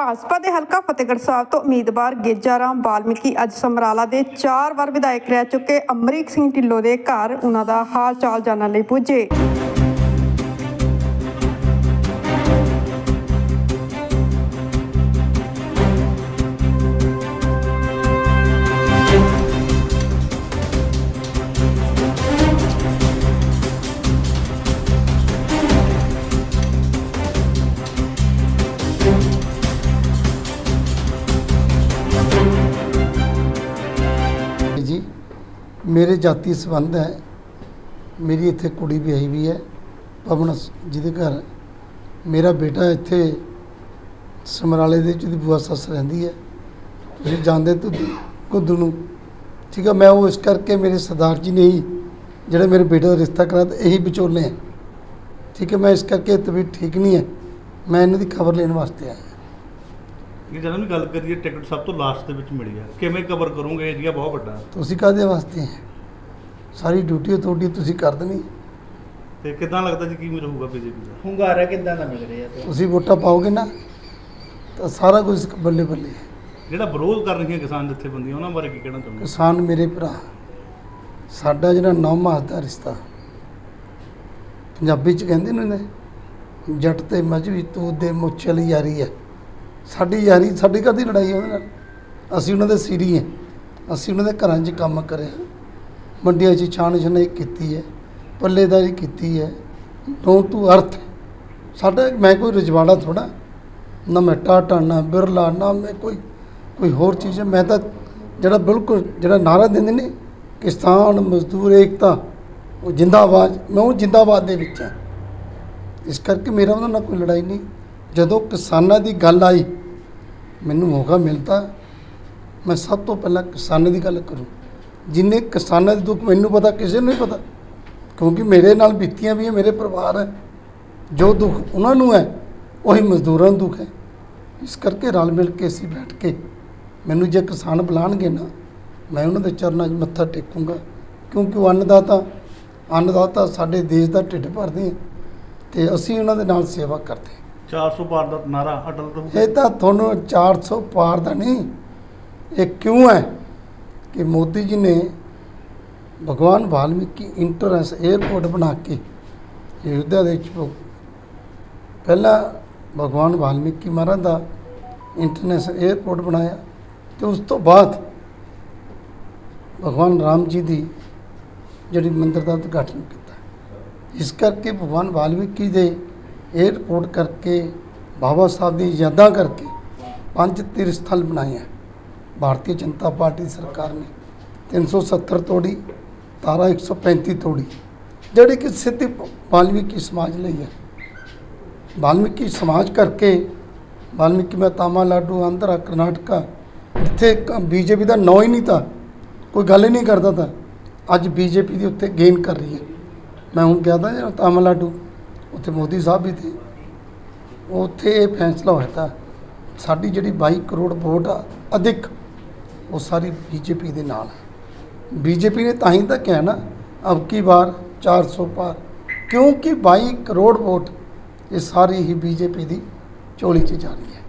ਭਾਜਪਾ ਦੇ ਹਲਕਾ ਫਤਿਹਗੜ੍ਹ ਸਾਹਿਬ ਤੋਂ ਉਮੀਦਵਾਰ ਗੇਜਾ ਰਾਮ ਬਾਲਮੀਕੀ ਅੱਜ ਸਮਰਾਲਾ ਦੇ ਚਾਰ ਵਾਰ ਵਿਧਾਇਕ ਰਹਿ ਚੁੱਕੇ ਅਮਰੀਕ ਸਿੰਘ ਢਿੱਲੋਂ ਦੇ ਘਰ ਉਹਨਾਂ ਦਾ ਹਾਲ ਚਾਲ ਜਾਣਨ ਲਈ ਪੁੱਜੇ। ਮੇਰੇ ਜਾਤੀ ਸੰਬੰਧ ਹੈ। ਮੇਰੀ ਇੱਥੇ ਕੁੜੀ ਵਿਆਹੀ ਵੀ ਹੈ। ਪਵਨ ਜਿਹਦੇ ਘਰ ਮੇਰਾ ਬੇਟਾ ਇੱਥੇ ਸਮਰਾਲੇ ਦੇ ਜਿਹਦੀ ਬੁਆ ਸੱਸ ਰਹਿੰਦੀ ਹੈ। ਤੁਸੀਂ ਜਾਣਦੇ ਤੁ ਗੁੱਦੂ ਨੂੰ। ਠੀਕ ਹੈ ਮੈਂ ਉਹ ਇਸ ਕਰਕੇ ਮੇਰੇ ਸਰਦਾਰ ਜੀ ਨੇ ਹੀ ਜਿਹੜੇ ਮੇਰੇ ਬੇਟੇ ਦਾ ਰਿਸ਼ਤਾ ਕਰਾ ਤੇ ਇਹੀ ਵਿਚੋਲੇ ਹੈ। ਠੀਕ ਹੈ, ਮੈਂ ਇਸ ਕਰਕੇ ਤਬੀਅਤ ਠੀਕ ਨਹੀਂ ਹੈ। ਮੈਂ ਇਹਨਾਂ ਦੀ ਖਬਰ ਲੈਣ ਵਾਸਤੇ ਆਇਆ। ਇਹ ਜਦੋਂ ਵੀ ਗੱਲ ਕਰੀਏ ਟਿਕਟ ਸਭ ਤੋਂ ਲਾਸਟ ਦੇ ਵਿੱਚ ਮਿਲੀ ਆ। ਕਿਵੇਂ ਕਵਰ ਕਰੋਗੇ ਏਰੀਆ ਬਹੁਤ ਵੱਡਾ। ਤੁਸੀਂ ਕਾਹਦੇ ਵਾਸਤੇ? ਸਾਰੀ ਡਿਊਟੀ ਤੁਹਾਡੀ ਤੁਸੀਂ ਕਰ ਦੇਣੀ। ਤੇ ਕਿਦਾਂ ਲੱਗਦਾ ਜੀ ਕੀ ਰਹੂਗਾ ਬੀਜੇਪੀ ਦਾ? ਹੁੰਗਾਰਾ ਕਿੱਦਾਂ ਦਾ ਮਿਲ ਰਿਹਾ ਤੇ ਤੁਸੀਂ ਵੋਟਾਂ ਪਾਓਗੇ ਨਾ ਤਾਂ ਸਾਰਾ ਕੁਝ ਬੱਲੇ ਬੱਲੇ। ਜਿਹੜਾ ਵਿਰੋਧ ਕਰ ਰਹੀਆਂ ਕਿਸਾਨ ਜਥੇਬੰਦੀਆਂ ਉਹਨਾਂ ਬਾਰੇ ਕੀ ਕਹਿਣਾ ਚਾਹੁੰਦੇ ਕਿਸਾਨ ਮੇਰੇ ਭਰਾ ਸਾਡਾ ਜਿਹੜਾ ਨੌ ਮਾਸ ਦਾ ਰਿਸ਼ਤਾ ਪੰਜਾਬੀ ਚ ਕਹਿੰਦੇ ਨੇ ਜੱਟ ਤੇ ਮਜਵੀ ਤੂੰ ਦੇ ਮੁੱਛਲ ਯਾਰੀ ਹੈ। ਸਾਡੀ ਯਾਰੀ, ਸਾਡੀ ਕਦੀ ਲੜਾਈ ਉਹਦੇ ਨਾਲ? ਅਸੀਂ ਉਹਨਾਂ ਦੇ ਸੀਰੀ ਹੈ ਅਸੀਂ ਉਹਨਾਂ ਦੇ ਘਰਾਂ 'ਚ ਕੰਮ ਕਰਿਆ ਮੰਡੀਆਂ 'ਚ ਛਾਣ ਛਣਾਈ ਕੀਤੀ ਹੈ ਪੱਲੇਦਾਰੀ ਕੀਤੀ ਹੈ ਨੋ ਤੂੰ ਅਰਥ। ਸਾਡਾ ਮੈਂ ਕੋਈ ਰਜਵਾੜਾ ਥੋੜਾ ਨਾ ਮੈਂ ਟਾਟਾ, ਨਾ ਬਿਰਲਾ, ਨਾ ਮੈਂ ਕੋਈ ਕੋਈ ਹੋਰ ਚੀਜ਼ ਹੈ ਮੈਂ ਤਾਂ ਜਿਹੜਾ ਬਿਲਕੁਲ ਜਿਹੜਾ ਨਾਰਾ ਦਿੰਦੇ ਨੇ, ਕਿਸਾਨ, ਮਜ਼ਦੂਰ, ਏਕਤਾ, ਉਹ ਜਿੰਦਾਬਾਦ। ਮੈਂ ਉਹ ਜਿੰਦਾਬਾਦ ਦੇ ਵਿੱਚ ਹਾਂ ਇਸ ਕਰਕੇ ਮੇਰਾ ਉਹਨਾਂ ਨਾਲ ਕੋਈ ਲੜਾਈ ਨਹੀਂ। ਜਦੋਂ ਕਿਸਾਨਾਂ ਦੀ ਗੱਲ ਆਈ ਮੈਨੂੰ ਮੌਕਾ ਮਿਲਦਾ ਮੈਂ ਸਭ ਤੋਂ ਪਹਿਲਾਂ ਕਿਸਾਨਾਂ ਦੀ ਗੱਲ ਕਰੂੰ। ਜਿੰਨੇ ਕਿਸਾਨਾਂ ਦੇ ਦੁੱਖ ਮੈਨੂੰ ਪਤਾ, ਕਿਸੇ ਨੂੰ ਨਹੀਂ ਪਤਾ। ਕਿਉਂਕਿ ਮੇਰੇ ਨਾਲ ਬੀਤੀਆਂ ਵੀ ਹੈ, ਮੇਰੇ ਪਰਿਵਾਰ ਹੈ। ਜੋ ਦੁੱਖ ਉਹਨਾਂ ਨੂੰ ਹੈ, ਉਹੀ ਮਜ਼ਦੂਰਾਂ ਨੂੰ ਦੁੱਖ ਹੈ। ਇਸ ਕਰਕੇ ਰਲ ਮਿਲ ਕੇ ਅਸੀਂ ਬੈਠ ਕੇ ਮੈਨੂੰ ਜੇ ਕਿਸਾਨ ਬੁਲਾਣਗੇ ਨਾ, ਮੈਂ ਉਹਨਾਂ ਦੇ ਚਰਨਾਂ 'ਚ ਮੱਥਾ ਟੇਕੂੰਗਾ। ਕਿਉਂਕਿ ਉਹ ਅੰਨਦਾਤਾ ਅੰਨਦਾਤਾ ਸਾਡੇ ਦੇਸ਼ ਦਾ ਢਿੱਡ ਭਰਦੇ ਹੈ ਤੇ ਅਸੀਂ ਉਹਨਾਂ ਦੇ ਨਾਲ ਸੇਵਾ ਕਰਦੇ ਹਾਂ 400 ਪਾਰ ਦਾ ਨਾਰਾ ਅਟਲ ਰਹੂਗਾ ਇਹ ਤਾਂ ਤੁਹਾਨੂੰ 400 ਪਾਰ ਦਾ ਨਹੀਂ, ਇਹ ਕਿਉਂ ਹੈ ਕਿ ਮੋਦੀ ਜੀ ਨੇ ਭਗਵਾਨ ਵਾਲਮੀਕੀ ਇੰਟਰਨੈਸ 에ਅਰਪੋਰਟ ਬਣਾ ਕੇ ਅਯੁੱਧਿਆ ਦੇ ਵਿੱਚ ਪ- ਪਹਿਲਾਂ ਭਗਵਾਨ ਵਾਲਮੀਕੀ ਮਹਾਰਾਜ ਦਾ ਇੰਟਰਨੈਸ਼ਨਲ 에ਅਰਪੋਰਟ ਬਣਾਇਆ ਤੇ ਉਸ ਤੋਂ ਬਾਅਦ ਭਗਵਾਨ ਰਾਮ ਜੀ ਦੀ ਜਿਹੜੀ ਮੰਦਰ ਦਾ ਉਦਘਾਟਨ ਕੀਤਾ। ਇਸ ਕਰਕੇ ਭਗਵਾਨ ਵਾਲਮੀਕੀ ਦੇ ਏਅਰਪੋਰਟ ਕਰਕੇ ਬਾਬਾ ਸਾਹਿਬ ਦੀ ਯਾਦਾਂ ਕਰਕੇ ਪੰਜ ਤੀਰਥ ਸਥਲ ਬਣਾਏ ਹੈ ਭਾਰਤੀ ਜਨਤਾ ਪਾਰਟੀ ਦੀ ਸਰਕਾਰ ਨੇ 370 ਤੋੜੀ, ਤਾਰਾ 135 ਤੋੜੀ, ਜਿਹੜੀ ਕਿ ਸਿੱਧੀ ਵਾਲਮੀਕੀ ਸਮਾਜ ਲਈ ਹੈ ਵਾਲਮੀਕੀ ਸਮਾਜ ਕਰਕੇ ਵਾਲਮੀਕੀ ਮੈਂ ਤਾਮਿਲਨਾਡੂ, ਆਂਧਰਾ, ਕਰਨਾਟਕਾ, ਇੱਥੇ ਬੀਜੇਪੀ ਦਾ ਨਾਂ ਹੀ ਨਹੀਂ ਤਾਂ, ਕੋਈ ਗੱਲ ਹੀ ਨਹੀਂ ਕਰਦਾ ਤਾਂ, ਅੱਜ ਬੀਜੇਪੀ ਦੀ ਉੱਥੇ ਗੇਨ ਕਰ ਰਹੀ ਹੈ ਮੈਂ ਹੁਣ ਗਿਆ ਤਾਂ ਤਾਮਿਲਨਾਡੂ ਉੱਥੇ ਮੋਦੀ ਸਾਹਿਬ ਵੀ ਤੇ ਉੱਥੇ ਇਹ ਫੈਸਲਾ ਹੋਇਆ ਤਾਂ ਸਾਡੀ ਜਿਹੜੀ 22 ਕਰੋੜ ਵੋਟ ਆ, ਅਧਿਕ, ਉਹ ਸਾਰੀ ਬੀਜੇਪੀ ਦੇ ਨਾਲ ਹੈ। ਬੀਜੇਪੀ ਨੇ ਤਾਂ ਹੀ ਤਾਂ ਕਿਹਾ ਨਾ, ਅਬ ਕੀ ਵਾਰ 400 ਪਾਰ। ਕਿਉਂਕਿ 22 ਕਰੋੜ ਵੋਟ ਇਹ ਸਾਰੀ ਹੀ ਬੀਜੇਪੀ ਦੀ ਝੋਲੀ 'ਚ ਜਾ ਰਹੀ ਹੈ।